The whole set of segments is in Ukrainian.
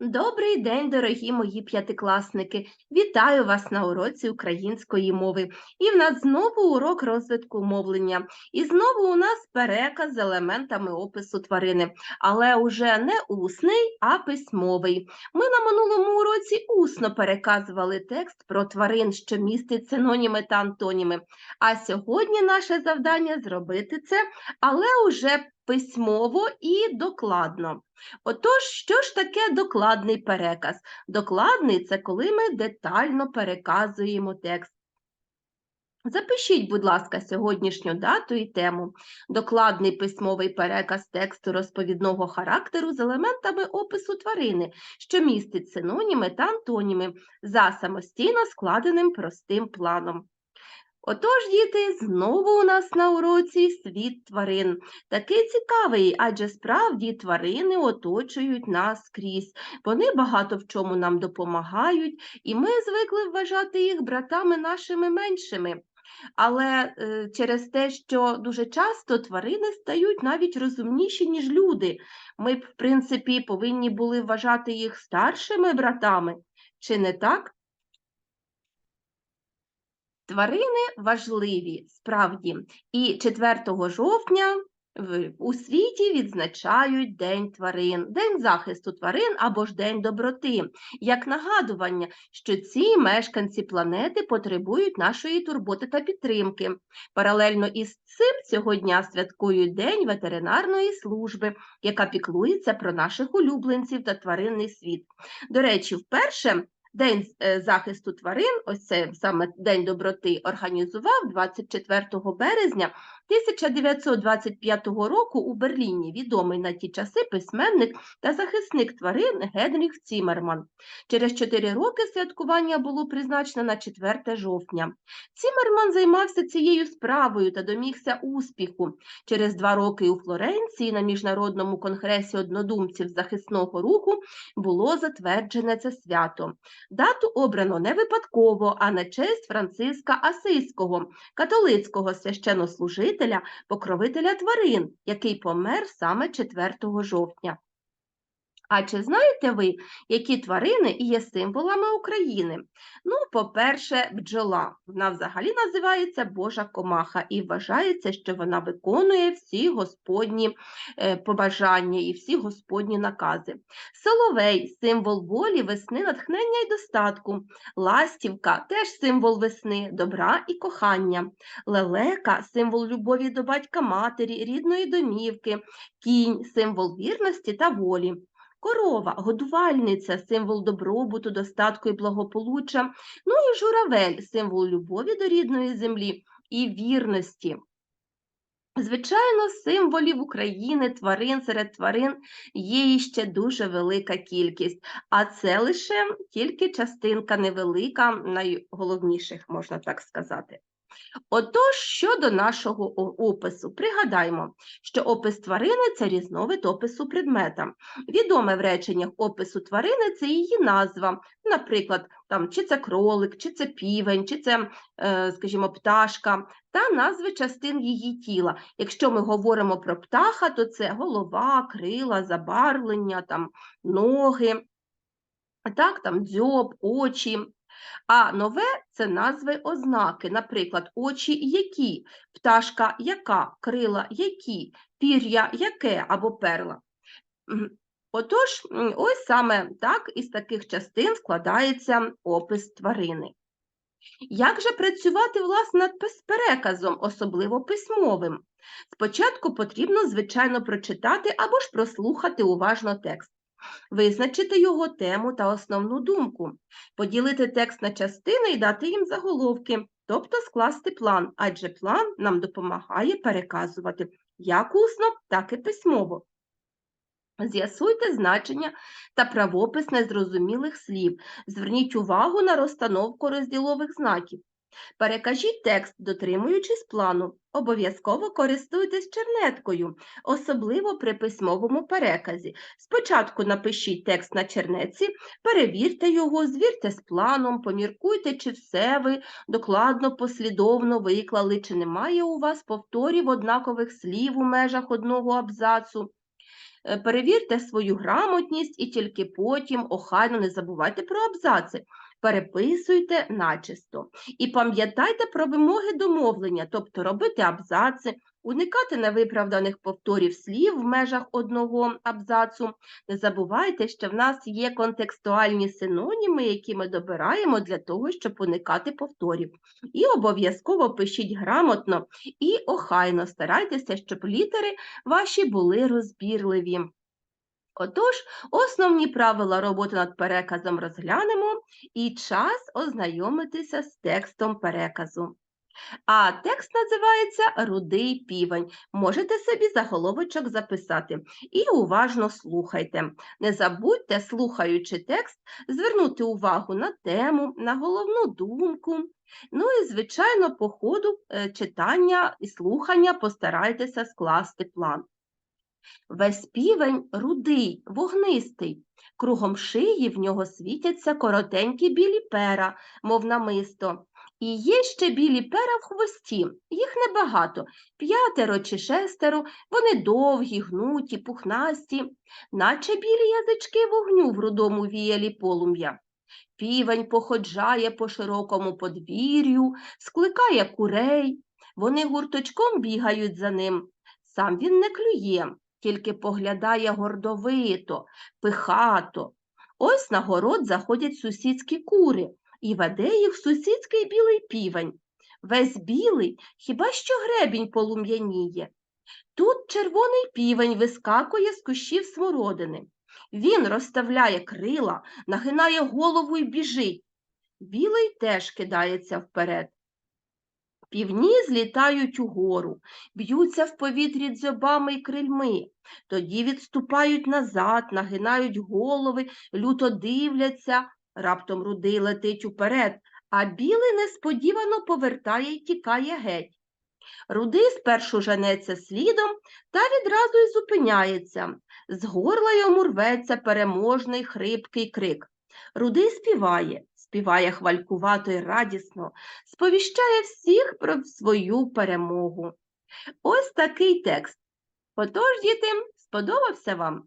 Добрий день, дорогі мої п'ятикласники! Вітаю вас на уроці української мови. І в нас знову урок розвитку мовлення. І знову у нас переказ з елементами опису тварини, але уже не усний, а письмовий. Ми на минулому уроці усно переказували текст про тварин, що містить синоніми та антоніми. А сьогодні наше завдання зробити це, але уже письмово і докладно. Отож, що ж таке докладний переказ? Докладний це коли ми детально переказуємо текст. Запишіть, будь ласка, сьогоднішню дату і тему. Докладний письмовий переказ тексту розповідного характеру з елементами опису тварини, що містить синоніми та антоніми за самостійно складеним простим планом. Отож, діти, знову у нас на уроці світ тварин. Такий цікавий, адже справді тварини оточують нас скрізь. Вони багато в чому нам допомагають, і ми звикли вважати їх братами нашими меншими. Але е, через те, що дуже часто тварини стають навіть розумніші, ніж люди. Ми в принципі, повинні були вважати їх старшими братами. Чи не так? Тварини важливі, справді, і 4 жовтня у світі відзначають День тварин, День захисту тварин або ж День доброти, як нагадування, що ці мешканці планети потребують нашої турботи та підтримки. Паралельно із цим цього дня святкують День ветеринарної служби, яка піклується про наших улюбленців та тваринний світ. До речі, вперше День е, захисту тварин, ось це саме День доброти, організував 24 березня 1925 року у Берліні відомий на ті часи письменник та захисник тварин Генріх Цімерман. Через 4 роки святкування було призначено на 4 жовтня. Цімерман займався цією справою та домігся успіху. Через два роки у Флоренції на Міжнародному конгресі однодумців захисного руху було затверджене це свято. Дату обрано не випадково, а на честь Франциска Асиського, католицького священнослужителя, покровителя тварин, який помер саме 4 жовтня. А чи знаєте ви, які тварини є символами України? Ну, по-перше, бджола. Вона взагалі називається Божа комаха і вважається, що вона виконує всі господні е, побажання і всі господні накази. Соловей символ волі, весни, натхнення і достатку. Ластівка теж символ весни, добра і кохання. Лелека символ любові до батька матері, рідної домівки, кінь символ вірності та волі. Корова, годувальниця, символ добробуту, достатку і благополуччя. Ну і журавель, символ любові до рідної землі і вірності. Звичайно, символів України, тварин серед тварин є іще дуже велика кількість, а це лише тільки частинка невелика, найголовніших, можна так сказати. Отож, щодо нашого опису, пригадаймо, що опис тварини це різновид опису предмета. Відоме в реченнях опису тварини це її назва, наприклад, там, чи це кролик, чи це півень, чи це, е, скажімо, пташка, та назви частин її тіла. Якщо ми говоримо про птаха, то це голова, крила, забарвлення, там, ноги, так, там, дзьоб, очі. А нове це назви ознаки, наприклад, очі які, пташка яка, крила які, пір'я яке або перла. Отож, ось саме так із таких частин складається опис тварини. Як же працювати власне над переказом, особливо письмовим? Спочатку потрібно, звичайно, прочитати або ж прослухати уважно текст визначити його тему та основну думку, поділити текст на частини і дати їм заголовки, тобто скласти план, адже план нам допомагає переказувати як усно, так і письмово. З'ясуйте значення та правопис незрозумілих слів. Зверніть увагу на розстановку розділових знаків. Перекажіть текст, дотримуючись плану. Обов'язково користуйтесь чернеткою, особливо при письмовому переказі. Спочатку напишіть текст на чернетці, перевірте його, звірте з планом, поміркуйте, чи все ви докладно, послідовно виклали, чи немає у вас повторів однакових слів у межах одного абзацу. Е, Перевірте свою грамотність і тільки потім охайно не забувайте про абзаци. Переписуйте начисто. І пам'ятайте про вимоги домовлення, тобто робити абзаци, уникати невиправданих повторів слів в межах одного абзацу. Не забувайте, що в нас є контекстуальні синоніми, які ми добираємо для того, щоб уникати повторів. І обов'язково пишіть грамотно і охайно старайтеся, щоб літери ваші були розбірливі. Отож, основні правила роботи над переказом розглянемо і час ознайомитися з текстом переказу. А текст називається Рудий півень. Можете собі заголовочок записати і уважно слухайте. Не забудьте, слухаючи текст, звернути увагу на тему, на головну думку. Ну і, звичайно, по ходу е, читання і слухання постарайтеся скласти план. Весь півень рудий, вогнистий. Кругом шиї в нього світяться коротенькі білі пера, мов намисто. І є ще білі пера в хвості, їх небагато, п'ятеро чи шестеро, вони довгі, гнуті, пухнасті, наче білі язички вогню в рудому віялі полум'я. Півень походжає по широкому подвір'ю, скликає курей, вони гурточком бігають за ним. Сам він не клює, тільки поглядає гордовито, пихато. Ось на город заходять сусідські кури і веде їх сусідський білий півень. Весь білий, хіба що гребінь полум'яніє. Тут червоний півень вискакує з кущів смородини. Він розставляє крила, нагинає голову і біжить. Білий теж кидається вперед. Півні злітають угору, б'ються в повітрі дзьобами й крильми, тоді відступають назад, нагинають голови, люто дивляться, раптом рудий летить уперед, а білий несподівано повертає й тікає геть. Рудий спершу женеться слідом та відразу й зупиняється. З горла йому рветься переможний хрипкий крик. Рудий співає, співає хвалькувато й радісно, сповіщає всіх про свою перемогу. Ось такий текст. Отож, діти, сподобався вам?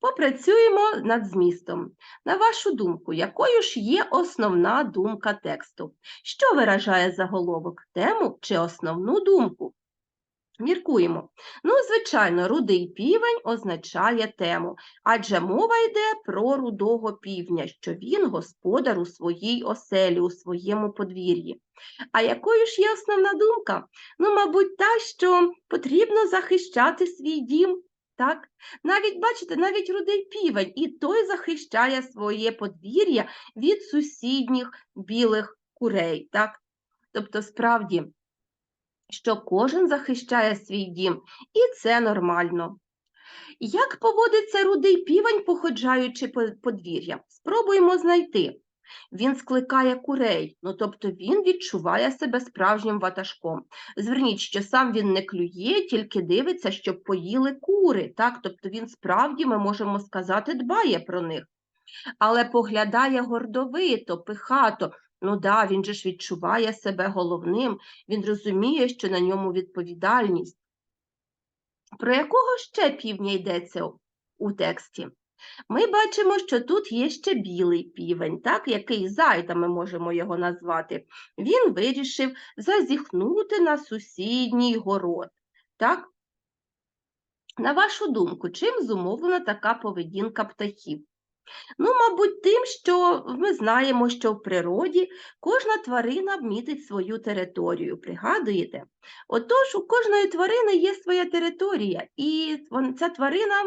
Попрацюємо над змістом. На вашу думку, якою ж є основна думка тексту? Що виражає заголовок, тему чи основну думку? Міркуємо. Ну, звичайно, рудий півень означає тему, адже мова йде про рудого півня, що він господар у своїй оселі, у своєму подвір'ї. А якою ж є основна думка? Ну, мабуть, та, що потрібно захищати свій дім. Так? Навіть, бачите, навіть рудий півень, і той захищає своє подвір'я від сусідніх білих курей. Так? Тобто, справді, що кожен захищає свій дім, і це нормально. Як поводиться рудий півень, походжаючи по подвір'я? Спробуємо знайти. Він скликає курей, ну тобто він відчуває себе справжнім ватажком. Зверніть, що сам він не клює, тільки дивиться, щоб поїли кури. Так? Тобто він справді, ми можемо сказати, дбає про них. Але поглядає гордовито, пихато. Ну да, він же ж відчуває себе головним, він розуміє, що на ньому відповідальність. Про якого ще півня йдеться у- тексті? Ми бачимо, що тут є ще білий півень, так, який зайда ми можемо його назвати. Він вирішив зазіхнути на сусідній город. Так? На вашу думку, чим зумовлена така поведінка птахів? Ну, мабуть, тим, що ми знаємо, що в природі кожна тварина мітить свою територію. Пригадуєте? Отож, у кожної тварини є своя територія, і ця тварина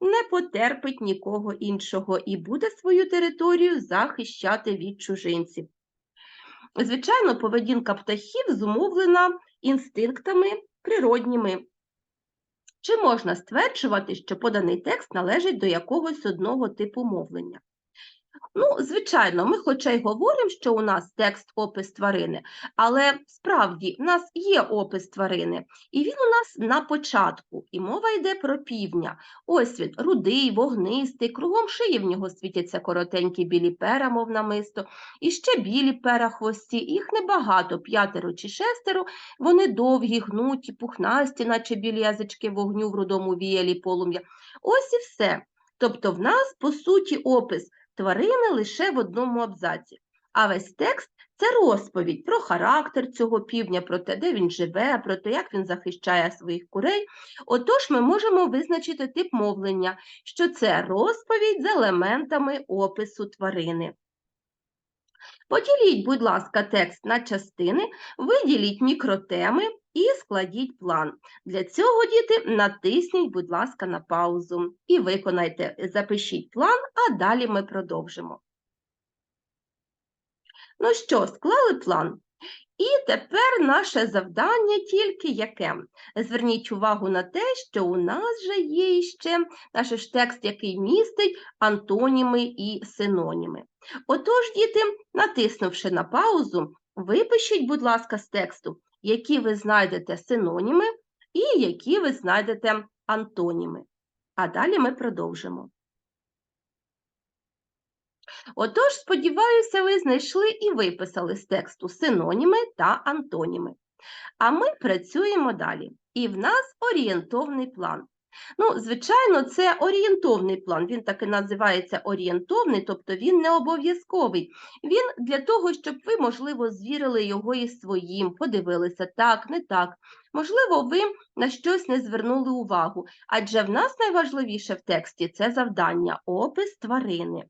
не потерпить нікого іншого і буде свою територію захищати від чужинців. Звичайно, поведінка птахів зумовлена інстинктами природніми. Чи можна стверджувати, що поданий текст належить до якогось одного типу мовлення? Ну, звичайно, ми хоча й говоримо, що у нас текст опис тварини, але справді в нас є опис тварини, і він у нас на початку, і мова йде про півня. Ось він, рудий, вогнистий, кругом шиї в нього світяться коротенькі білі пера, мов намисто, і ще білі пера хвості, їх небагато, п'ятеро чи шестеро, вони довгі, гнуті, пухнасті, наче білі язички вогню в рудому віялі полум'я. Ось і все. Тобто в нас, по суті, опис тварини лише в одному абзаці. А весь текст це розповідь про характер цього півня, про те, де він живе, про те, як він захищає своїх курей. Отож, ми можемо визначити тип мовлення, що це розповідь з елементами опису тварини. Поділіть, будь ласка, текст на частини, виділіть мікротеми і складіть план. Для цього, діти, натисніть, будь ласка, на паузу і виконайте, запишіть план, а далі ми продовжимо. Ну що, склали план? І тепер наше завдання тільки яке? Зверніть увагу на те, що у нас вже є ще наш текст, який містить антоніми і синоніми. Отож, діти, натиснувши на паузу, випишіть, будь ласка, з тексту, які ви знайдете синоніми і які ви знайдете антоніми. А далі ми продовжимо. Отож, сподіваюся, ви знайшли і виписали з тексту синоніми та антоніми. А ми працюємо далі. І в нас орієнтовний план. Ну, звичайно, це орієнтовний план. Він так і називається орієнтовний, тобто він не обов'язковий. Він для того, щоб ви, можливо, звірили його із своїм, подивилися так, не так. Можливо, ви на щось не звернули увагу, адже в нас найважливіше в тексті це завдання, опис тварини.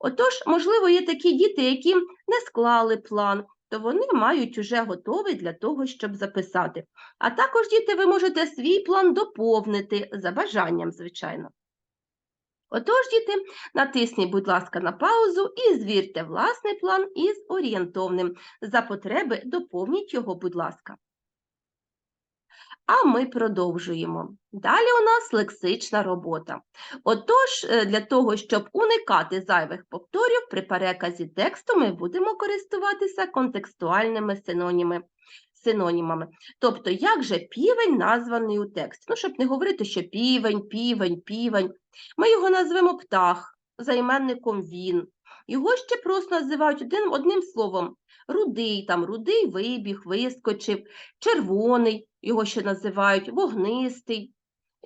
Отож, можливо, є такі діти, які не склали план, то вони мають уже готовий для того, щоб записати. А також, діти, ви можете свій план доповнити за бажанням, звичайно. Отож, діти, натисніть, будь ласка, на паузу і звірте власний план із орієнтовним. За потреби доповніть його, будь ласка. А ми продовжуємо. Далі у нас лексична робота. Отож, е, для того, щоб уникати зайвих повторів, при переказі тексту ми будемо користуватися контекстуальними синоніми. синонімами. Тобто, як же півень названий у тексті? Ну, щоб не говорити, що півень, півень, півень. Ми його назвемо птах, займенником він. Його ще просто називають одним, одним словом рудий, там рудий вибіг, вискочив, червоний, його ще називають вогнистий.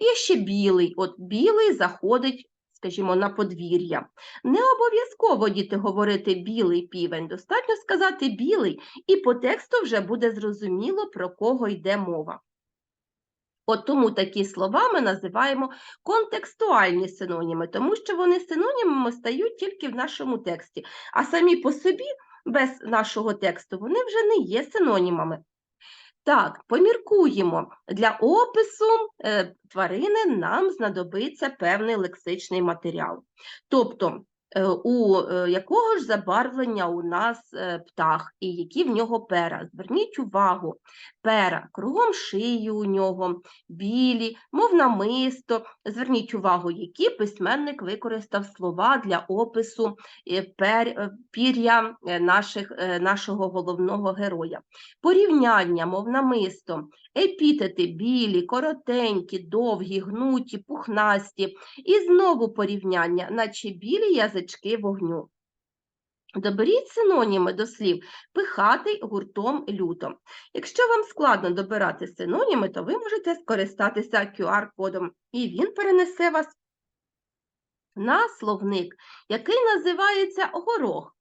Є ще білий. От білий заходить, скажімо, на подвір'я. Не обов'язково діти говорити білий півень, достатньо сказати білий, і по тексту вже буде зрозуміло, про кого йде мова. От тому такі слова ми називаємо контекстуальні синоніми, тому що вони синонімами стають тільки в нашому тексті, а самі по собі, без нашого тексту, вони вже не є синонімами. Так, поміркуємо. Для опису е, тварини нам знадобиться певний лексичний матеріал. Тобто у е, якого ж забарвлення у нас е, птах і які в нього пера. Зверніть увагу, пера кругом шиї у нього, білі, мов намисто. Зверніть увагу, які письменник використав слова для опису пір'я наших, нашого головного героя. Порівняння, мов намисто, епітети білі, коротенькі, довгі, гнуті, пухнасті. І знову порівняння, наче білі язички вогню. Доберіть синоніми до слів пихатий гуртом лютом. Якщо вам складно добирати синоніми, то ви можете скористатися QR-кодом, і він перенесе вас на словник, який називається горох.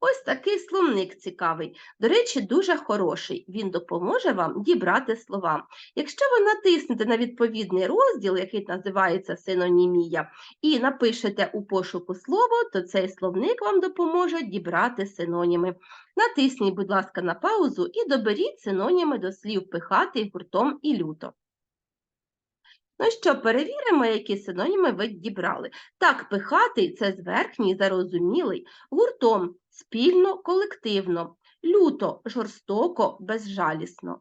Ось такий словник цікавий. До речі, дуже хороший. Він допоможе вам дібрати слова. Якщо ви натиснете на відповідний розділ, який називається синонімія, і напишете у пошуку слово, то цей словник вам допоможе дібрати синоніми. Натисніть, будь ласка, на паузу і доберіть синоніми до слів пихати гуртом і люто. Ну що, перевіримо, які синоніми ви дібрали. Так, пихатий це зверхній, зарозумілий, гуртом спільно, колективно, люто, жорстоко, безжалісно.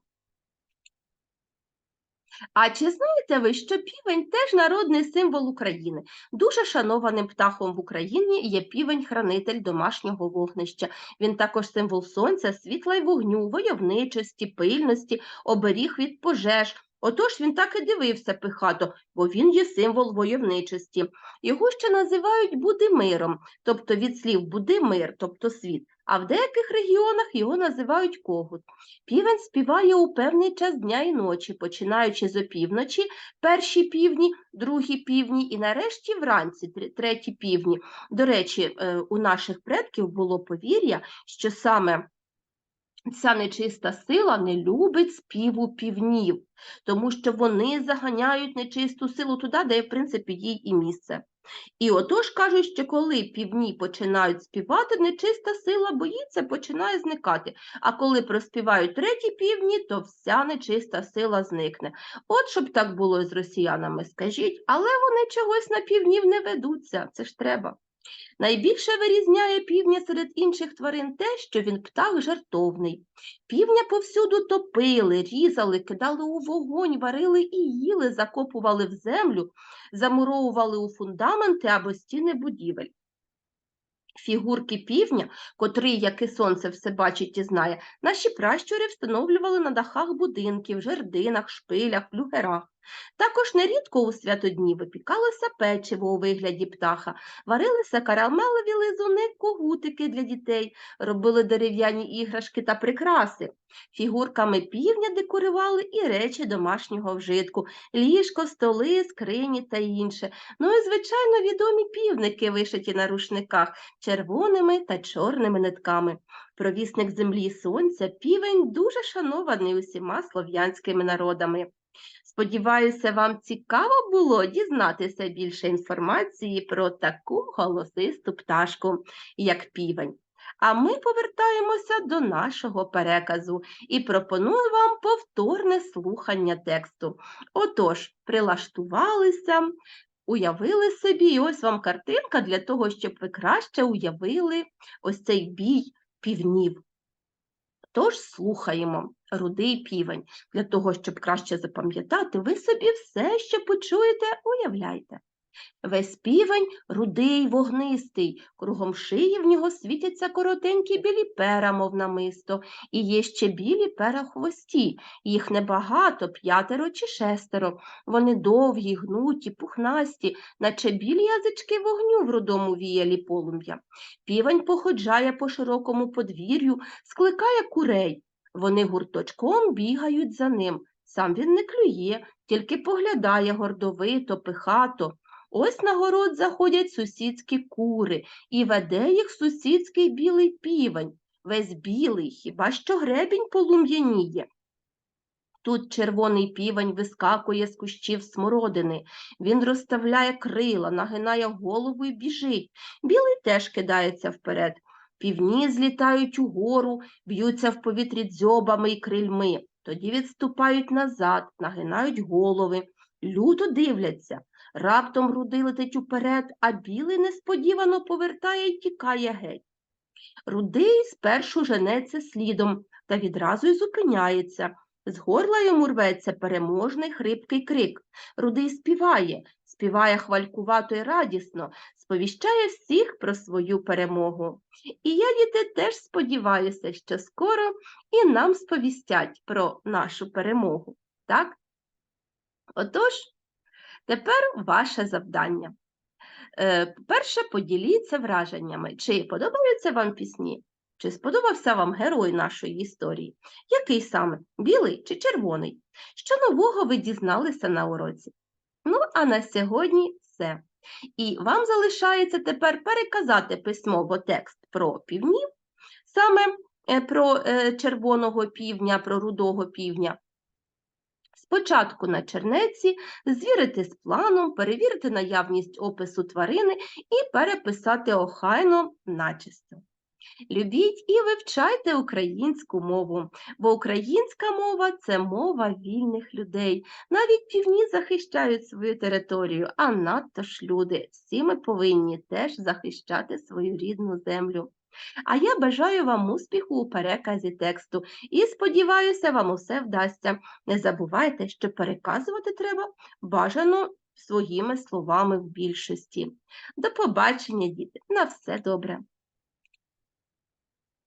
А чи знаєте ви, що півень теж народний символ України? Дуже шанованим птахом в Україні є півень-хранитель домашнього вогнища. Він також символ сонця, світла й вогню, войовничості, пильності, оберіг від пожеж. Отож він так і дивився пихато, бо він є символ войовничості. Його ще називають Будимиром, тобто від слів Будимир, тобто світ, а в деяких регіонах його називають когут. Півень співає у певний час дня і ночі, починаючи з опівночі, перші півні, другі півні і нарешті вранці, тр- треті півні. До речі, е, у наших предків було повір'я, що саме ця нечиста сила не любить співу півнів, тому що вони заганяють нечисту силу туди, де, в принципі, їй і місце. І отож кажуть, що коли півні починають співати, нечиста сила боїться, починає зникати. А коли проспівають треті півні, то вся нечиста сила зникне. От щоб так було і з росіянами, скажіть, але вони чогось на півнів не ведуться, це ж треба. Найбільше вирізняє півня серед інших тварин те, що він птах жартовний. Півня повсюду топили, різали, кидали у вогонь, варили і їли, закопували в землю, замуровували у фундаменти або стіни будівель. Фігурки півня, котрий, як і сонце, все бачить і знає, наші пращури встановлювали на дахах будинків, жердинах, шпилях, флюгерах. Також нерідко у святодні випікалося печиво у вигляді птаха, варилися карамелеві лизуни, когутики для дітей, робили дерев'яні іграшки та прикраси. Фігурками півня декорували і речі домашнього вжитку, ліжко, столи, скрині та інше. Ну і, звичайно, відомі півники, вишиті на рушниках червоними та чорними нитками. Провісник землі сонця півень дуже шанований усіма слов'янськими народами. Сподіваюся, вам цікаво було дізнатися більше інформації про таку голосисту пташку, як півень. А ми повертаємося до нашого переказу і пропоную вам повторне слухання тексту. Отож, прилаштувалися, уявили собі, і ось вам картинка для того, щоб ви краще уявили ось цей бій півнів. Тож слухаємо рудий півень. Для того, щоб краще запам'ятати, ви собі все, що почуєте, уявляйте. Весь півень рудий, вогнистий, кругом шиї в нього світяться коротенькі білі пера, мов намисто, і є ще білі пера хвості. Їх небагато, п'ятеро чи шестеро. Вони довгі, гнуті, пухнасті, наче білі язички вогню в рудому віялі полум'я. Півень походжає по широкому подвір'ю, скликає курей. Вони гурточком бігають за ним. Сам він не клює, тільки поглядає гордовито, пихато. Ось на город заходять сусідські кури, і веде їх сусідський білий півень, весь білий, хіба що гребінь полум'яніє. Тут червоний півень вискакує з кущів смородини. Він розставляє крила, нагинає голову і біжить. Білий теж кидається вперед. Півні злітають угору, б'ються в повітрі дзьобами і крильми, тоді відступають назад, нагинають голови, люто дивляться. Раптом руди летить уперед, а білий несподівано повертає й тікає геть. Рудий спершу женеться слідом та відразу й зупиняється. З горла йому рветься переможний хрипкий крик. Рудий співає, співає хвалькувато й радісно, сповіщає всіх про свою перемогу. І я, діти, теж сподіваюся, що скоро і нам сповістять про нашу перемогу. Так? Отож, тепер ваше завдання. Е, Перше, поділіться враженнями. Чи подобаються вам пісні? Чи сподобався вам герой нашої історії? Який саме? Білий чи червоний? Що нового ви дізналися на уроці? Ну, а на сьогодні все. І вам залишається тепер переказати письмово текст про півнів, саме е, про е, червоного півня, про рудого півня. Спочатку на чернеці звірити з планом, перевірити наявність опису тварини і переписати охайно начисто. Любіть і вивчайте українську мову, бо українська мова це мова вільних людей. Навіть півні захищають свою територію, а надто ж люди. Всі ми повинні теж захищати свою рідну землю. А я бажаю вам успіху у переказі тексту і сподіваюся, вам усе вдасться. Не забувайте, що переказувати треба бажано своїми словами в більшості. До побачення, діти, на все добре.